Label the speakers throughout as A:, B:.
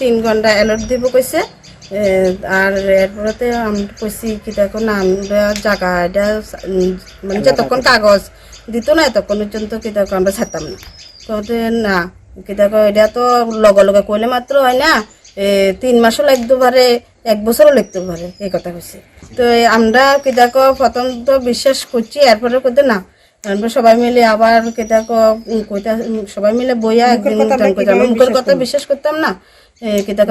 A: তিন ঘণ্টা অ্যালার্ট দিব কইছে। আর এরপরেতে আমি কইছি কি দেখো না আমরা জায়গা, এটা মানে যতক্ষণ কাগজ দিত না তখন পর্যন্ত কি দেখো আমরা ছাড়তাম না। তো না, কি দেখো এটা তো লগে লগে কইলে মাত্র হয় না তিন মাসও লাগতে পারে, এক বছরও লাগতে পারে, এই কথা কইছে। তো আমরা কি দেখো প্রথম তো বিশ্বাস করছি এরপরে কইতে না। তারপর সবাই মিলে আবার কেটা কইতা সবাই মিলে বইয়া একদিন উদ্যান কইতাম মুখের কথা বিশ্বাস করতাম না। কেটা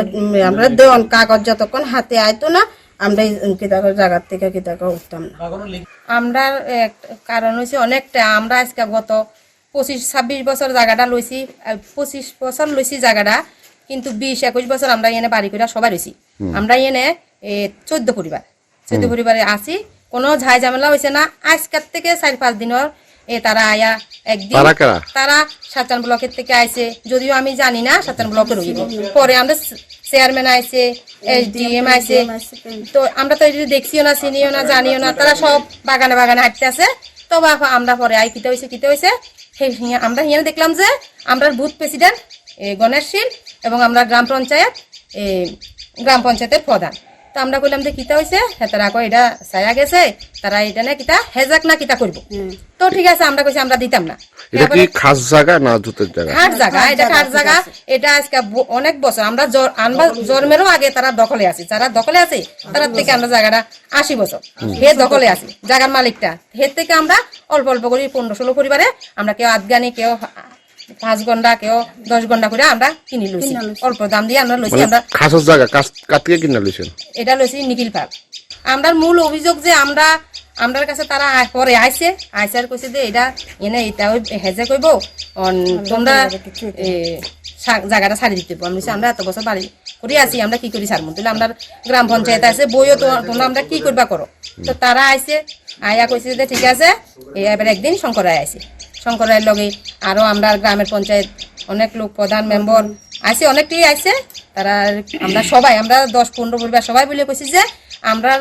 A: আমরা দেওয়ান কাগজ যতক্ষণ হাতে আইতো না আমরা কেটা জায়গার থেকে কেটা উঠতাম না।
B: আমরা এক কারণ হয়েছে অনেকটা আমরা আজকে গত পঁচিশ ছাব্বিশ বছর জায়গাটা লইছি পঁচিশ বছর লইছি জায়গাটা কিন্তু বিশ একুশ বছর আমরা এনে বাড়ি করে সবাই রয়েছি আমরা এনে চোদ্দ পরিবার চোদ্দ পরিবারে আছি। কোনো ঝাই ঝামেলা হয়েছে না। আজকের থেকে চার পাঁচ দিনের এ তারা আয়া একদিন
C: তারা
B: সাতান ব্লকের থেকে আইছে। যদিও আমি জানি না সাতান ব্লকের হইব পরে আমরা চেয়ারম্যান আইছে এসডিএম আইছে। তো আমরা তো এটা দেখছিও না চিনিও না জানিও না। তারা সব বাগানে বাগানে হাঁটতে আছে। তো বাবা আমরা পরে আই কিতে হয়েছে কিতে হয়েছে সেই হিয়া- আমরা হিয়ানে দেখলাম যে আমরা বুথ প্রেসিডেন্ট গণেশ শীল এবং আমরা গ্রাম পঞ্চায়েত এ, গ্রাম পঞ্চায়েতের প্রধান। তো আমরা কইলাম যে কিতা হয়েছে তারা কয় এটা ছায়া গেছে তারা এটা না কিতা হেজাক না কিতা করব? তো ঠিক আছে আমরা কইছি আমরা দিতাম না।
C: এটা কি খাস জায়গা না জুতের জায়গা?
B: খাট জায়গা এটা খাট জায়গা। এটা আজকে অনেক বছর আমরা আমরা জন্মেরও আগে তারা দখলে আছে যারা দখলে আছে তার থেকে আমরা জায়গাটা আশি বছর। হে দখলে আছে জায়গার মালিকটা। হে থেকে আমরা অল্প অল্প করে পনেরো ষোলো পরিবারে আমরা কেউ আধগানি কেউ পাঁচ ঘণ্টা কেউ দশ ঘণ্টা করে আমরা কিনি লইছি। অল্প দাম দিয়ে আমরা লইছি
C: মানে
B: আমরা
C: খাসের জায়গা কাছ থেকে কিনে লইছেন?
B: এটা লইছি নিখিল পাল। আমরার মূল অভিযোগ যে আমরা আমরার কাছে তারা পরে আইছে আইসার কইছে যে এটা এনে এটা ওই হেজে কইব অন তোমরা জায়গাটা ছাড়ি দিতে। আমি আমরা এত বছর বাড়ি করে আছি আমরা কি করি ছাড়বো? তাহলে আমরা গ্রাম পঞ্চায়েত আছে বইও তো তোমরা আমরা কি করবা করো? তো তারা আইছে আয়া কইছে যে ঠিক আছে এবার একদিন শঙ্কর রায় আইছে। শঙ্কর রায়ের লগে। আরও আমরা গ্রামের পঞ্চায়েত অনেক লোক প্রধান মেম্বার। আছে অনেকটাই আছে তারা আমরা সবাই আমরা দশ পনেরো পরিবার সবাই বলে কইছি যে আমরা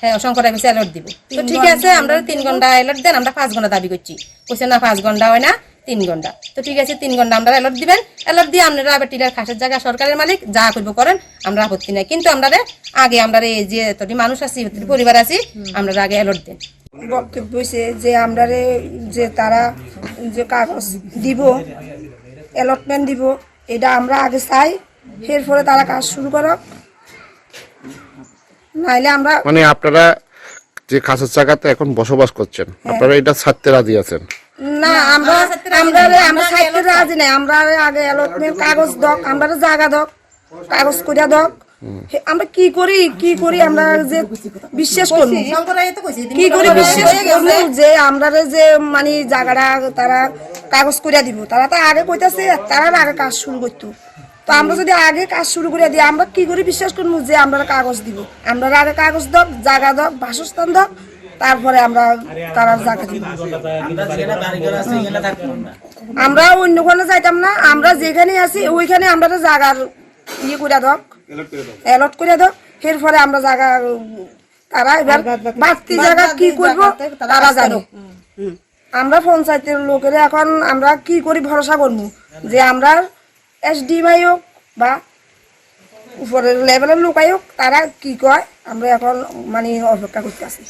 B: হ্যাঁ শঙ্কর রায় কইছে অ্যালার্ট দিব। তো ঠিক আছে আমরা তিন ঘণ্টা অ্যালার্ট দেন আমরা পাঁচ ঘণ্টা দাবি করছি। কইছে না পাঁচ ঘণ্টা হয় না তিন ঘণ্টা। তো ঠিক আছে তিন ঘণ্টা আমরা অ্যালার্ট দিবেন। অ্যালার্ট দিয়ে আপনারা আবার টিলার খাসের জায়গা সরকারের মালিক যা করব করেন আমরা আপত্তি নাই। কিন্তু আমরা আগে আমরা রে যে তটি মানুষ আছি পরিবার আছি আমরা আগে অ্যালার্ট দেন।
D: বক্তব্য হয়েছে যে আমরা যে তারা যে কাগজ দিব অ্যালটমেন্ট দিব এটা আমরা আগে চাই এরপরে তারা কাজ শুরু করক। নাইলে আমরা
C: মানে আপনারা যে খাসের জায়গাতে এখন বসবাস করছেন আপনারা এটা ছাড়তে রাজি আছেন?
D: না আমরা আমরা আমরা সাইডে রাজি নাই আমরা আগে অ্যালটমেন্ট কাগজ দক আমরা জায়গা দক কাগজ করিয়া দক। আমরা কি করি কি করি আমরা যে বিশ্বাস করব? কি করে বিশ্বাস করব যে আমরা যে মানে জায়গাটা তারা কাগজ করিয়া দিব। তারা তো আগে কইতাছে তারা আগে কাজ শুরু করতো। তো আমরা যদি আগে কাজ শুরু করে দিই আমরা কি করে বিশ্বাস করব যে আমরা কাগজ দিব? আমরা আগে কাগজ দক জায়গা দক বাসস্থান দক তারপরে আমরা তারা জায়গা দিব। আমরা অন্য কোনো যাইতাম না আমরা যেখানে আছি ওইখানে আমরা জায়গার ইয়ে করে দক অ্যালট করে দাও। এরপরে আমরা জায়গা তারা এবার বাড়তি জায়গা কি করব? তারা জানো। আমরা পঞ্চায়েতের লোকেরা এখন আমরা কি করি ভরসা করব? যে আমরা এসডিএমআই হোক বা উপরের লেভেলের লোকাই হোক তারা কি কয়? আমরা এখন মানে অপেক্ষা করতে আছি।